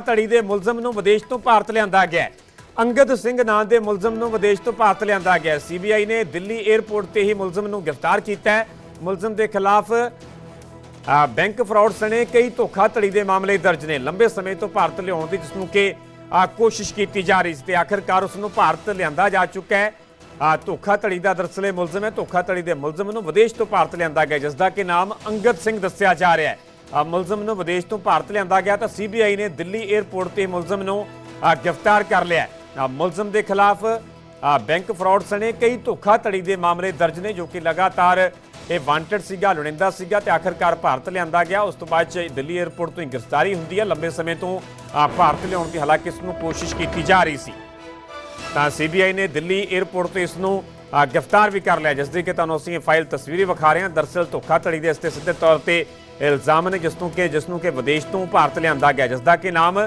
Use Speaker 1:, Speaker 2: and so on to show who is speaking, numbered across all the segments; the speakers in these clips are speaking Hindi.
Speaker 1: ਧੜੀ ਦੇ ਮੁਲਜ਼ਮ ਨੂੰ ਵਿਦੇਸ਼ ਤੋਂ ਭਾਰਤ ਲਿਆਂਦਾ ਗਿਆ ਅੰਗਦ ਸਿੰਘ ਨਾਂ ਦੇ ਮੁਲਜ਼ਮ ਨੂੰ ਵਿਦੇਸ਼ ਤੋਂ ਭਾਰਤ ਲਿਆਂਦਾ ਗਿਆ ਸੀਬੀਆਈ ਨੇ ਦਿੱਲੀ 에ਅਰਪੋਰਟ ਤੇ ਹੀ ਮੁਲਜ਼ਮ ਨੂੰ ਗ੍ਰਿਫਤਾਰ ਕੀਤਾ ਹੈ। ਮੁਲਜ਼ਮ ਦੇ ਖਿਲਾਫ ਬੈਂਕ ਫਰਾਡ ਸਣੇ ਕਈ ਧੋਖਾਧੜੀ ਦੇ ਮਾਮਲੇ ਦਰਜ ਨੇ। ਲੰਬੇ ਸਮੇਂ ਤੋਂ ਭਾਰਤ ਲਿਆਉਣ ਦੀ ਜਿਸ ਨੂੰ ਕਿ ਕੋਸ਼ਿਸ਼ ਕੀਤੀ ਜਾ ਰਹੀ ਸੀ ਤੇ ਆਖਰਕਾਰ ਉਸ ਨੂੰ ਭਾਰਤ ਲਿਆਂਦਾ ਜਾ ਚੁੱਕਾ ਹੈ। ਆ ਧੋਖਾਧੜੀ ਦਾ ਦਰਅਸਲ ਮੁਲਜ਼ਮ ਹੈ। ਧੋਖਾਧੜੀ ਦੇ ਮੁਲਜ਼ਮ ਨੂੰ ਵਿਦੇਸ਼ ਤੋਂ ਭਾਰਤ ਲਿਆਂਦਾ ਗਿਆ, ਜਿਸ ਦਾ ਕਿ ਨਾਮ ਅੰਗਦ ਸਿੰਘ ਦੱਸਿਆ ਜਾ ਰਿਹਾ ਹੈ। ਮੁਲਜ਼ਮ ਨੂੰ ਵਿਦੇਸ਼ ਤੋਂ ਭਾਰਤ ਲਿਆਂਦਾ ਗਿਆ ਤਾਂ ਸੀਬੀਆਈ ਨੇ ਦਿੱਲੀ 에ਅਰਪੋਰਟ ਤੇ ਮੁਲਜ਼ਮ ਨੂੰ ਗ੍ਰਿਫਤਾਰ ਕਰ ਲਿਆ ਮੁਲਜ਼ਮ ਦੇ ਖਿਲਾਫ ਬੈਂਕ ਫਰਾਡ ਸਣੇ ਕਈ ਧੋਖਾਧੜੀ ਦੇ ਮਾਮਲੇ ਦਰਜ ਨੇ ਜੋ ਕਿ ਲਗਾਤਾਰ ਇਹ ਵਾਂਟਡ ਸੀਗਾ ਲੁਣਿੰਦਾ ਸੀਗਾ ਤੇ ਆਖਰਕਾਰ ਭਾਰਤ ਲਿਆਂਦਾ ਗਿਆ। ਉਸ ਤੋਂ ਬਾਅਦ ਚ ਦਿੱਲੀ 에ਅਰਪੋਰਟ ਤੋਂ ਗ੍ਰਿਫਤਾਰੀ ਹੁੰਦੀ ਹੈ। ਲੰਬੇ ਸਮੇਂ ਤੋਂ ਭਾਰਤ ਲਿਆਉਣ ਦੀ ਹਾਲਾਂਕਿ ਇਸ ਨੂੰ ਕੋਸ਼ਿਸ਼ ਕੀਤੀ ਜਾ ਰਹੀ ਸੀ। ਤਾਂ ਸੀਬੀਆਈ ਨੇ ਦਿੱਲੀ 에ਅਰਪੋਰਟ ਤੋਂ ਇਸ ਨੂੰ ਗ੍ਰਿਫਤਾਰ ਵੀ ਕਰ ਲਿਆ, ਜਿਸ ਦੀ ਕਿ ਤੁਹਾਨੂੰ ਅਸੀਂ ਇਹ ਫਾਈਲ ਤਸਵੀਰੀ ਵਿਖਾ ਰਹੇ ਹਾਂ। ਦਰਸਲ ਧੋਖਾਧੜੀ ਦੇ ਇਸ ਤੇ ਸਿੱਧੇ ਤੌਰ ਤੇ ਇਲਜ਼ਾਮ ਨੇ, ਜਿਸ ਤੋਂ ਕਿ, ਜਿਸ ਨੂੰ ਕਿ ਵਿਦੇਸ਼ ਤੋਂ ਭਾਰਤ ਲਿਆਂਦਾ ਗਿਆ, ਜਿਸ ਦਾ ਕਿ ਨਾਮ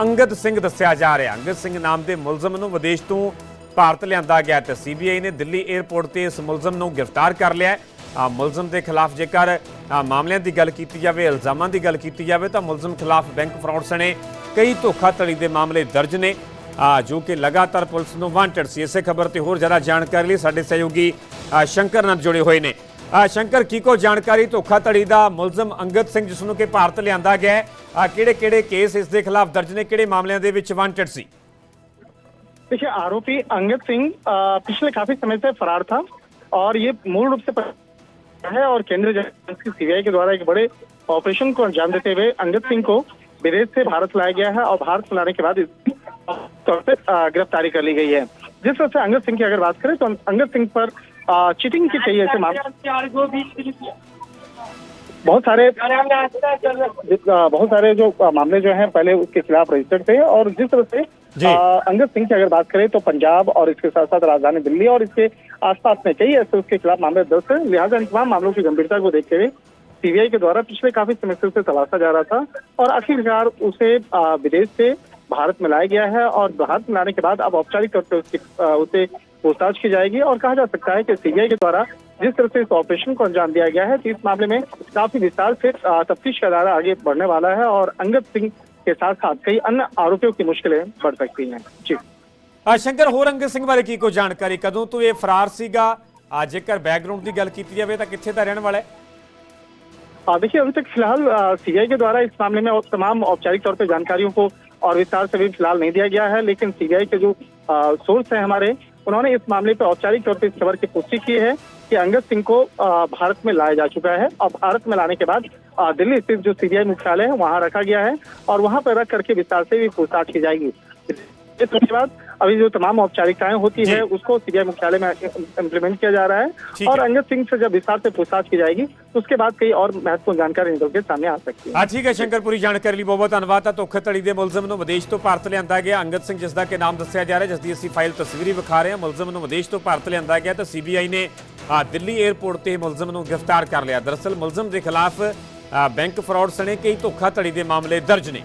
Speaker 1: ਅੰਗਦ ਸਿੰਘ ਦੱਸਿਆ ਜਾ ਰਿਹਾ। ਅੰਗਦ ਸਿੰਘ ਨਾਮ ਦੇ ਮੁਲਜ਼ਮ ਨੂੰ ਵਿਦੇਸ਼ ਤੋਂ ਭਾਰਤ ਲਿਆਂਦਾ ਗਿਆ ਤੇ ਸੀਬੀਆਈ ਨੇ ਦਿੱਲੀ 에ਅਰਪੋਰਟ ਤੇ ਇਸ ਮੁਲਜ਼ਮ ਨੂੰ ਗ੍ਰਿਫਤਾਰ ਕਰ ਲਿਆ ਹੈ। ਮੁਲਜ਼ਮ ਦੇ ਖਿਲਾਫ ਜੇਕਰ ਮਾਮਲਿਆਂ ਦੀ ਗੱਲ ਕੀਤੀ ਜਾਵੇ, ਇਲਜ਼ਾਮਾਂ ਦੀ ਗੱਲ ਕੀਤੀ ਜਾਵੇ, ਤਾਂ ਮੁਲਜ਼ਮ ਖਿਲਾਫ ਬੈਂਕ ਫਰਾਡ ਸਣੇ ਕਈ ਧੋਖਾਧੜੀ ਦੇ ਮਾਮਲੇ ਦਰਜ ਨੇ। ਜੋ ਕਿ ਲਗਾਤਾਰ ਪੁਲਿਸ ਨੂੰ ਵਾਂਟਡ ਸੀ ਇਸੇ ਖਬਰ ਤੇ ਹੋਰ ਜ਼ਿਆਦਾ ਜਾਣਕਾਰੀ ਲਈ ਸਾਡੇ ਸਹਿਯੋਗੀ ਆ, ਸ਼ੰਕਰ ਨਾਲ ਜੁੜੇ ਹੋਏ ਨੇ ਆ, ਸ਼ੰਕਰ ਕੀ ਕੋ ਜਾਣਕਾਰੀ ਧੋਖਾਧੜੀ ਦਾ ਮੁਲਜ਼ਮ ਅੰਗਦ ਸਿੰਘ ਜਿਸ ਨੂੰ ਕਿ ਭਾਰਤ ਲਿਆਂਦਾ ਗਿਆ ਹੈ ਆ ਕਿਹੜੇ ਕਿਹੜੇ ਕੇਸ ਇਸ ਦੇ ਖਿਲਾਫ ਦਰਜ ਨੇ ਕਿਹੜੇ ਮਾਮਲਿਆਂ ਦੇ ਵਿੱਚ ਵਾਂਟਡ ਸੀ
Speaker 2: देखिए आरोपी अंगद सिंह अ, पिछले काफी समय से फरार था और ये मूल रूप से प- है और केंद्रीय जांच की सीबीआई के द्वारा एक बड़े ऑपरेशन को अंजाम देते हुए अंगद सिंह को विदेश से भारत लाया गया है और भारत लाने के बाद इसकी तौर पर गिरफ्तारी कर ली गई है जिस तरह से अंगद सिंह की अगर बात करें तो अंगद सिंह पर चीटिंग की कई ऐसे मामले बहुत सारे बहुत सारे जो मामले जो हैं पहले उसके खिलाफ रजिस्टर्ड थे और जिस तरह से। अंगद सिंह की अगर बात करें तो पंजाब और इसके साथ साथ राजधानी दिल्ली और इसके आसपास में कई ऐसे उसके खिलाफ मामले दर्ज हैं लिहाजा इन तमाम मामलों की गंभीरता को देखते हुए सीबीआई के द्वारा पिछले काफ़ी समय से उसे तलाशा जा रहा था और आखिरकार उसे विदेश से भारत में लाया गया है और भारत में लाने के बाद अब औपचारिक तौर पर उसकी अ, उसे पूछताछ की जाएगी और कहा जा सकता है कि सीबीआई के द्वारा जिस तरह से इस ऑपरेशन को अंजाम दिया गया है तो इस मामले में काफी विस्तार से अ, तफ्तीश का दायरा आगे बढ़ने वाला है और अंगद सिंह के साथ साथ कई अन्य आरोपियों की मुश्किलें बढ़ सकती हैं जी
Speaker 1: ਆ ਸ਼ੰਕਰ ਹੋਰ ਅੰਗਦ ਸਿੰਘ ਬਾਰੇ ਕੀ ਕੋ ਜਾਣਕਾਰੀ ਕਦੋਂ ਤੋਂ ਇਹ ਫਰਾਰ ਸੀਗਾ ਆ ਜੇਕਰ ਬੈਕਗ੍ਰਾਉਂਡ ਦੀ ਗੱਲ ਕੀਤੀ ਜਾਵੇ ਤਾਂ ਕਿੱਥੇ ਦਾ ਰਹਿਣ वाला है
Speaker 2: आ, देखिए अभी तक फिलहाल सीबीआई के द्वारा इस मामले में और तमाम औपचारिक तौर पर जानकारियों को और विस्तार से भी फ़िलहाल नहीं दिया गया है, लेकिन सीबीआई के जो सोर्स है हमारे, उन्होंने इस मामले पर औपचारिक तौर पर इस खबर की पुष्टि की है कि अंगद सिंह को भारत में लाया जा चुका है। और भारत में लाने के बाद दिल्ली स्थित जो सीबीआई मुख्यालय है, वहाँ रखा गया है और वहाँ पर रख करके विस्तार से भी पूछताछ की जाएगी। करने के बाद अभी जो तमाम औपचारिकताएँ होती है उसको सीबीआई मुख्यालय में इम्प्लीमेंट किया जा रहा है। और अंगद सिंह से जब विस्तार से पूछताछ की जाएगी उसके बाद कई और महत्वपूर्ण जानकारी निकल के सामने आ सकती है।
Speaker 1: हाँ, ठीक है शंकरपुरी जानकारी लिए बहुत बहुत धनबाद है तो धोखेधड़ी के मुलजम विदेश तो भारत लिया गया। अंगद सिंह जिसका के नाम दसया जा रहा है जिसकी असी फ़ाइल तस्वीर विखा रहे हैं। मुलजम विदेश तो भारत लिया गया तो सीबीआई ने हाँ, दिल्ली एयरपोर्ट से मुलजम गिरफ़्तार कर लिया। दरअसल मुलजम के खिलाफ हाँ, बैंक फ्रॉड सने कई धोखाधड़ी के मामले दर्ज ने।